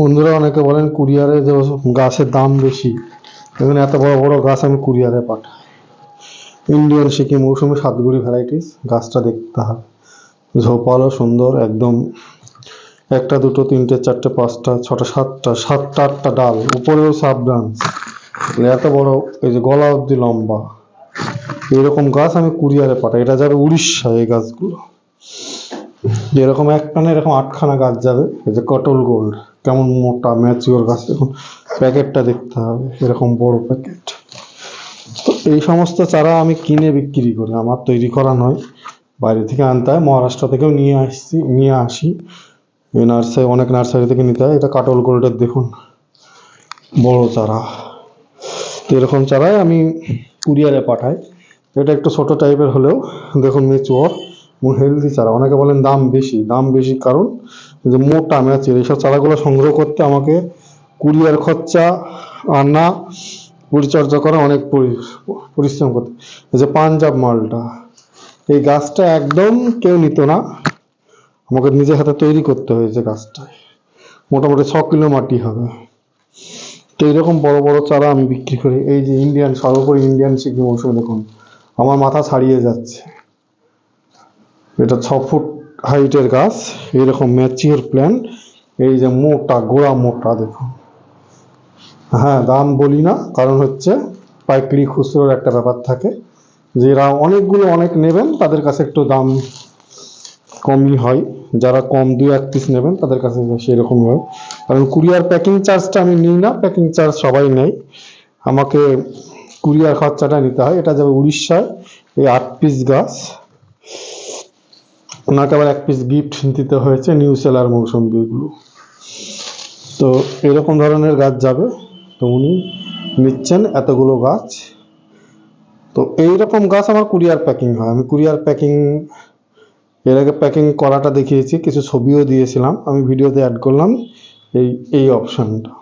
বন্ধুরা অনেকে বলেন কুরিয়ারে যে গাছের দাম বেশি। এখানে এত বড় বড় গাছ আমি কুরিয়ারে পাঠাই। ইন্ডিয়ান সিকি মৌসুমি সাতগুড়ি ভ্যারাইটিস গাছটা দেখতে হবে ঝোপালো সুন্দর, একদম একটা, দুটো, তিনটে, চারটে, পাঁচটা, ছটা, সাতটা সাতটা, আটটা ডাল, উপরেও সাব ব্রাঞ্চ এত বড়, এই যে গলা অব্দি লম্বা। এরকম গাছ আমি কুরিয়ারে পাঠাই। এটা যাবে উড়িষ্যা, এই গাছগুলো। এরকম একখানা, এরকম আটখানা গাছ যাবে। এই যে কটল গোল্ড। কেমন মোটা ম্যাচিওর গাছ, দেখুন, প্যাকেটটা দেখতে হবে, এরকম বড় প্যাকেট। তো এই সমস্ত চারা আমি কিনে বিক্রি করি, আমার তৈরি করা নয়। বাইরে থেকে আনতে হয়, মহারাষ্ট্র থেকেও নিয়ে আসছি, নিয়ে আসি। এই নার্সারি, অনেক নার্সারি থেকে নিতে হয়, এটা কাটল গোল্ডের, দেখুন, বড় চারা। তো এরকম চারাই আমি কুরিয়ারে পাঠাই। এটা একটু ছোট টাইপের হলেও, দেখুন মেচুয়ার হেলদি চারা। অনেকে বলেন দাম বেশি। দাম বেশি কারণ যে মোটা ম্যাচের এইসব চারাগুলো সংগ্রহ করতে আমাকে কুরিয়ার খরচা আনা, পরিচর্যা করা অনেক পরি- পরিশ্রম করতে। এই যে পাঞ্জাব মালটা, এই গাছটা একদম কেউ নিত না। আমাকে নিজের হাতে তৈরি করতে হয়েছে গাছটায় মোটামুটি ছ কিলো মাটি হবে। তো এইরকম বড় বড় চারা আমি বিক্রি করি। এই যে ইন্ডিয়ান সর্বোপরি ইন্ডিয়ান সিকি মৌসুমে দেখুন, আমার মাথা ছাড়িয়ে যাচ্ছে। এটা ছ ফুট হাইটের গাছ এইরকম ম্যাচিওর প্ল্যান্ট এই যে মোটা, গোড়া মোটা দেখুন হ্যাঁ দাম বলি না, কারণ হচ্ছে পাইকারি খুচরোর একটা ব্যাপার থাকে। যারা অনেকগুলো অনেক নেবেন, তাদের কাছে একটু দাম কমই হয়। যারা কম দুই এক পিস নেবেন, তাদের কাছে সেরকমই হয়। কারণ কুরিয়ার প্যাকিং চার্জটা আমি নিই না প্যাকিং চার্জ সবাই নেয়। আমাকে কুরিয়ার খরচাটা নিতে হয়। এটা যাবে উড়িষ্যায়, এই আট পিস গাছ। ওনাকে আবার এক পিস গিফট দিতে হয়েছে নিউ সেলার মৌসুমি এগুলো তো এরকম ধরনের গাছ যাবে। তো উনি নিচ্ছেন এতগুলো গাছ। তো এইরকম গাছ আমার কুরিয়ার প্যাকিং হয়। আমি কুরিয়ার প্যাকিং এর আগে প্যাকিং করাটা দেখিয়েছি, কিছু ছবিও দিয়েছিলাম। আমি ভিডিওতে অ্যাড করলাম এই এই অপশানটা